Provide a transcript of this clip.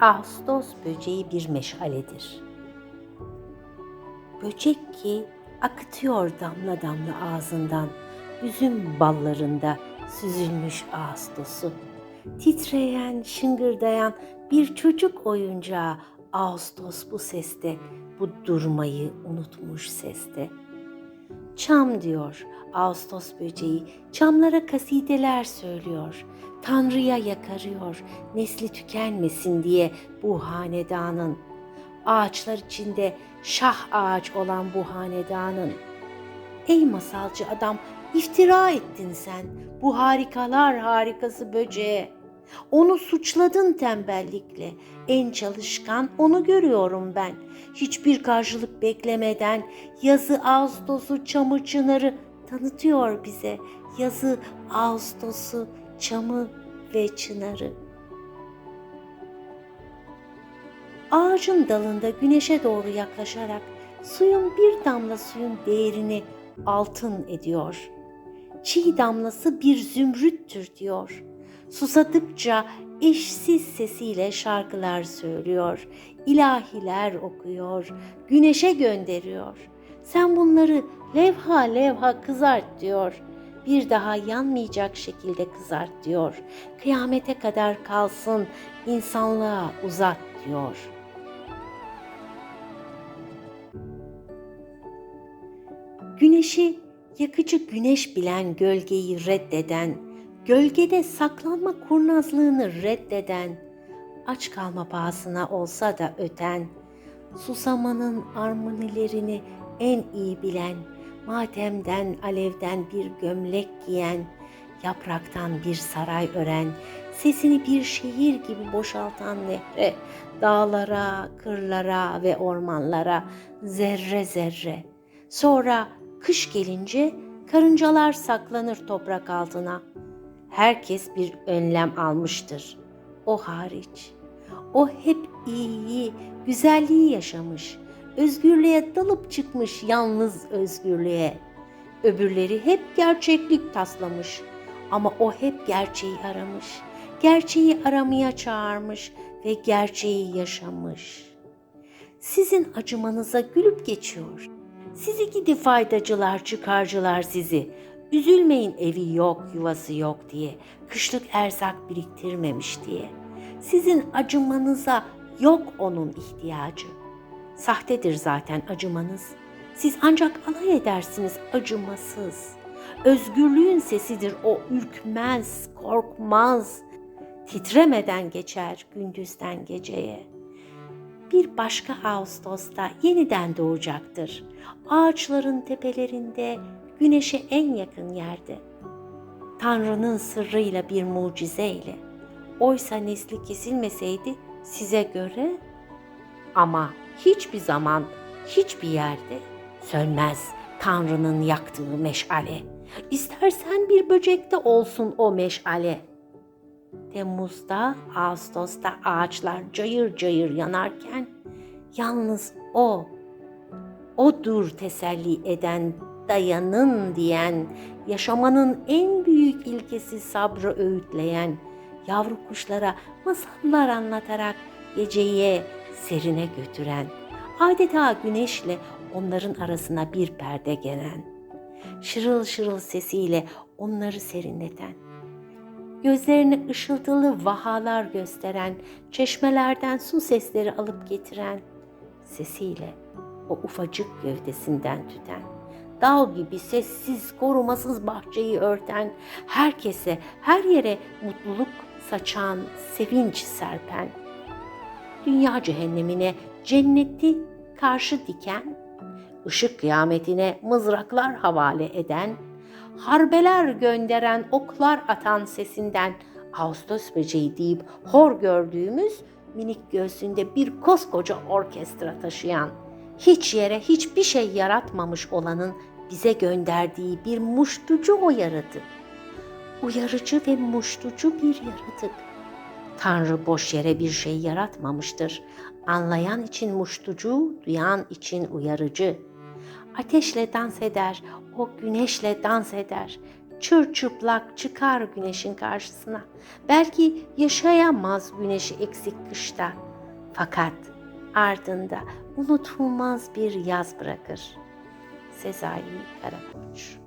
Ağustos böceği bir meşaledir. Böcek ki akıtıyor damla damla ağzından, üzüm ballarında süzülmüş Ağustos'u. Titreyen, şıngırdayan bir çocuk oyuncağı Ağustos bu seste, bu durmayı unutmuş seste. Çam diyor Ağustos böceği, çamlara kasideler söylüyor. Tanrı'ya yakarıyor, nesli tükenmesin diye bu hanedanın. Ağaçlar içinde şah ağaç olan bu hanedanın. Ey masalcı adam, iftira ettin sen bu harikalar harikası böceğe. Onu suçladın tembellikle. En çalışkan onu görüyorum ben. Hiçbir karşılık beklemeden yazı Ağustos'u çamı çınarı tanıtıyor bize. Yazı Ağustos'u çamı ve çınarı. Ağacın dalında güneşe doğru yaklaşarak suyun bir damla suyun değerini altın ediyor. Çiğ damlası bir zümrüttür diyor. Susadıkça eşsiz sesiyle şarkılar söylüyor, ilahiler okuyor, güneşe gönderiyor. Sen bunları levha levha kızart diyor. Bir daha yanmayacak şekilde kızart diyor. Kıyamete kadar kalsın, insanlığa uzat diyor. Güneşi yakıcı güneş bilen gölgeyi reddeden, gölgede saklanma kurnazlığını reddeden, aç kalma pahasına olsa da öten, susamanın armonilerini en iyi bilen, matemden alevden bir gömlek giyen, yapraktan bir saray ören, sesini bir şehir gibi boşaltan nehre, dağlara, kırlara ve ormanlara zerre zerre. Sonra kış gelince karıncalar saklanır toprak altına. Herkes bir önlem almıştır. O hariç. O hep iyiyi, güzelliği yaşamış. Özgürlüğe dalıp çıkmış yalnız özgürlüğe. Öbürleri hep gerçeklik taslamış. Ama o hep gerçeği aramış. Gerçeği aramaya çağırmış ve gerçeği yaşamış. Sizin acımanıza gülüp geçiyor. Sizi gidi faydacılar, çıkarcılar sizi. Üzülmeyin evi yok, yuvası yok diye. Kışlık erzak biriktirmemiş diye. Sizin acımanıza yok onun ihtiyacı. Sahtedir zaten acımanız. Siz ancak alay edersiniz acımasız. Özgürlüğün sesidir o ürkmez, korkmaz. Titremeden geçer gündüzden geceye. Bir başka Ağustos'ta yeniden doğacaktır. Ağaçların tepelerinde, güneşe en yakın yerde. Tanrı'nın sırrıyla bir mucizeyle. Oysa nesli kesilmeseydi size göre ama hiçbir zaman, hiçbir yerde sönmez Tanrı'nın yaktığı meşale. İstersen bir böcekte olsun o meşale. Temmuz'da, Ağustos'ta ağaçlar cayır cayır yanarken yalnız o, odur teselli eden, dayanın diyen, yaşamanın en büyük ilkesi sabrı öğütleyen, yavru kuşlara masallar anlatarak geceye serine götüren, adeta güneşle onların arasına bir perde gelen, şırıl şırıl sesiyle onları serinleten, gözlerine ışıltılı vahalar gösteren, çeşmelerden su sesleri alıp getiren, sesiyle o ufacık gövdesinden tüten, dağ gibi sessiz, korumasız bahçeyi örten, herkese, her yere mutluluk saçan, sevinç serpen, dünya cehennemine cenneti karşı diken, ışık kıyametine mızraklar havale eden, harbeler gönderen, oklar atan sesinden Ağustos böceği deyip hor gördüğümüz minik göğsünde bir koskoca orkestra taşıyan, hiç yere hiçbir şey yaratmamış olanın bize gönderdiği bir muştucu o yaratık. Uyarıcı ve muştucu bir yaratık. Tanrı boş yere bir şey yaratmamıştır. Anlayan için muştucu, duyan için uyarıcı. Ateşle dans eder, o güneşle dans eder. Çırçıplak çıkar güneşin karşısına. Belki yaşayamaz güneşi eksik kışta. Fakat ardında unutulmaz bir yaz bırakır. Sezai Karakoç